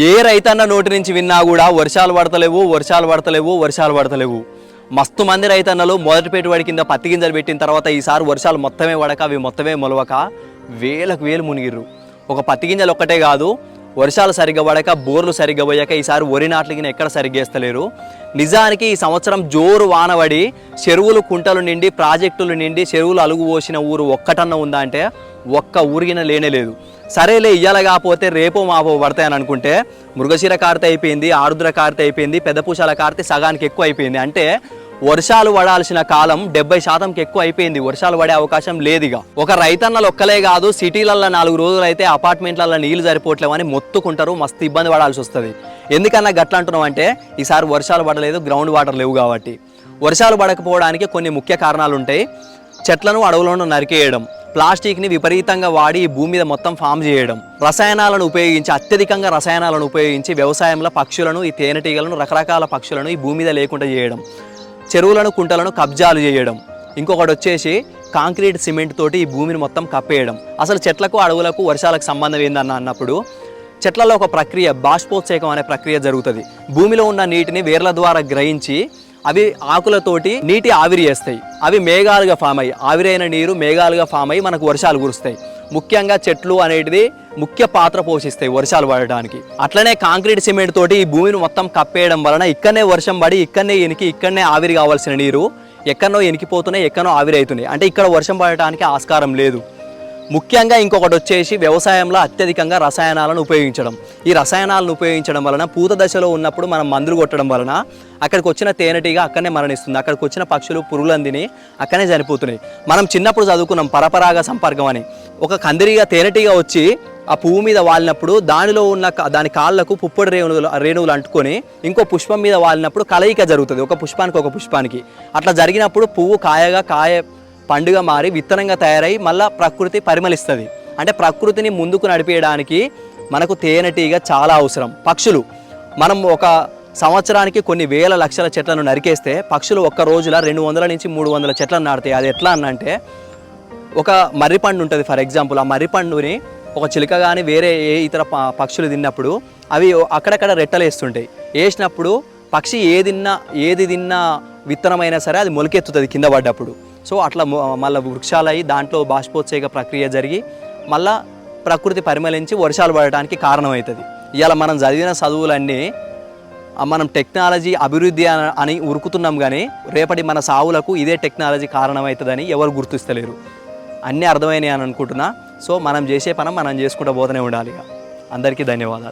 ఏ రైతన్న నోటి నుంచి విన్నా కూడా వర్షాలు పడతలేవు వర్షాలు పడతలేవు వర్షాలు పడతలేవు. మస్తు మంది రైతన్నలు మొదటి పెట్టుబడి కింద పత్తి గింజలు పెట్టిన తర్వాత ఈసారి వర్షాలు మొత్తమే పడక అవి మొత్తమే మొలవక వేలకు వేలు మునిగిర్రు. ఒక పత్తి గింజలు ఒక్కటే కాదు వర్షాలు సరిగ్గా పడక బోర్లు సరిగ్గా పోయాక ఈసారి వరి నాట్లకి ఎక్కడ సరిగ్గేస్తలేరు నిజానికి ఈ సంవత్సరం జోరు వానబడి చెరువులు కుంటలు నిండి ప్రాజెక్టులు నిండి చెరువులు అలుగు పోసిన ఊరు ఒక్కటన్న ఉందా అంటే ఒక్క ఊరిగిన లేనే లేదు. సరేలే ఇయ్యాల కాకపోతే రేపో మాపో పడతాయని అనుకుంటే మృగశిర కార్త అయిపోయింది ఆరుద్ర కార్త అయిపోయింది పెద్ద పూసాల కార్తె సగానికి ఎక్కువ అయిపోయింది. అంటే వర్షాలు పడాల్సిన కాలం డెబ్బై శాతంకి ఎక్కువ అయిపోయింది. వర్షాలు పడే అవకాశం లేదుగా. ఒక రైతన్నలు ఒక్కలే కాదు సిటీలలో నాలుగు రోజులు అయితే అపార్ట్మెంట్లలో నీళ్ళు సరిపోవట్లేవని మొత్తుకుంటారు. మస్తు ఇబ్బంది పడాల్సి వస్తుంది. ఎందుకన్నా గట్ల అంటున్నాం అంటే ఈసారి వర్షాలు పడలేదు గ్రౌండ్ వాటర్ లేవు కాబట్టి. వర్షాలు పడకపోవడానికి కొన్ని ముఖ్య కారణాలు ఉంటాయి చెట్లను అడవులను నరికేయడం ప్లాస్టిక్ని విపరీతంగా వాడి ఈ భూమి మీద మొత్తం ఫామ్ చేయడం రసాయనాలను ఉపయోగించి అత్యధికంగా రసాయనాలను ఉపయోగించి వ్యవసాయంలో పక్షులను ఈ తేనెటీగలను రకరకాల పక్షులను ఈ భూమి మీద లేకుండా చేయడం చెరువులను కుంటలను కబ్జాలు చేయడం. ఇంకొకటి వచ్చేసి కాంక్రీట్ సిమెంట్ తోటి ఈ భూమిని మొత్తం కప్పేయడం. అసలు చెట్లకు అడవులకు వర్షాలకు సంబంధం ఏందన్న అన్నప్పుడు చెట్లలో ఒక ప్రక్రియ బాష్పోత్సేకం అనే ప్రక్రియ జరుగుతుంది. భూమిలో ఉన్న నీటిని వేర్ల ద్వారా గ్రహించి అవి ఆకులతోటి నీటి ఆవిరి చేస్తాయి. అవి మేఘాలుగా ఫామ్ అయ్యి ఆవిరైన నీరు మేఘాలుగా ఫామ్ అయ్యి మనకు వర్షాలు కురుస్తాయి. ముఖ్యంగా చెట్లు అనేటిది ముఖ్య పాత్ర పోషిస్తాయి వర్షాలు పడడానికి. అట్లనే కాంక్రీట్ సిమెంట్ తోటి ఈ భూమిని మొత్తం కప్పేయడం వలన ఇక్కడనే వర్షం పడి ఇక్కడనే ఎనికి ఇక్కడనే ఆవిరి కావాల్సిన నీరు ఎక్కడనో ఎనికిపోతున్నాయి ఎక్కడో ఆవిరి అవుతున్నాయి అంటే ఇక్కడ వర్షం పడటానికి ఆస్కారం లేదు. ముఖ్యంగా ఇంకొకటి వచ్చేసి వ్యవసాయంలో అత్యధికంగా రసాయనాలను ఉపయోగించడం. ఈ రసాయనాలను ఉపయోగించడం వలన పూత దశలో ఉన్నప్పుడు మనం మందులు కొట్టడం వలన అక్కడికి వచ్చిన తేనెటీగ అక్కడనే మరణిస్తుంది. అక్కడికి వచ్చిన పక్షులు పురుగులను తిని అక్కడనే చనిపోతున్నాయి. మనం చిన్నప్పుడు చదువుకున్నాం పరపరాగ సంపర్కం అని. ఒక కందిరిగా తేనెటీగ వచ్చి ఆ పువ్వు మీద వాలినప్పుడు దానిలో ఉన్న దాని కాళ్ళకు పుప్పొడి రేణువులు రేణువులు అంటుకొని ఇంకో పుష్పం మీద వాలినప్పుడు కలయిక జరుగుతుంది. ఒక పుష్పానికి ఒక పుష్పానికి. అట్లా జరిగినప్పుడు పువ్వు కాయగా కాయ పండుగ మారి విత్తనంగా తయారై మళ్ళీ ప్రకృతి పరిమళిస్తుంది. అంటే ప్రకృతిని ముందుకు నడిపేయడానికి మనకు తేనెటీగ చాలా అవసరం. పక్షులు. మనం ఒక సంవత్సరానికి కొన్ని వేల లక్షల చెట్లను నరికేస్తే పక్షులు ఒక్క రోజుల రెండు వందల నుంచి మూడు వందల చెట్లను నాటుతాయి. అది ఎట్లా అనంటే ఒక మర్రి పండు ఉంటుంది ఫర్ ఎగ్జాంపుల్. ఆ మర్రి పండుని ఒక చిలుక కానీ వేరే ఏ ఇతర పక్షులు తిన్నప్పుడు అవి అక్కడక్కడ రెట్టలు వేస్తుంటాయి. వేసినప్పుడు పక్షి ఏ తిన్నా ఏది తిన్నా విత్తనమైనా సరే అది మొలకెత్తుతుంది కింద పడ్డప్పుడు. సో అట్లా మళ్ళీ వృక్షాలయ్యి దాంట్లో బాష్పోత్సేక ప్రక్రియ జరిగి మళ్ళా ప్రకృతి పరిమళించి వర్షాలు పడటానికి కారణమవుతుంది. ఇవాళ మనం చదివిన చదువులన్నీ మనం టెక్నాలజీ అభివృద్ధి అని ఉరుకుతున్నాం కానీ రేపటి మన సావులకు ఇదే టెక్నాలజీ కారణమవుతుందని ఎవరు గుర్తిస్తలేరు. అన్నీ అర్థమైనాయి అని అనుకుంటున్నా. సో మనం చేసే పని మనం చేసుకుంటూ పోతూనే ఉండాలి అందరికీ ధన్యవాదాలు.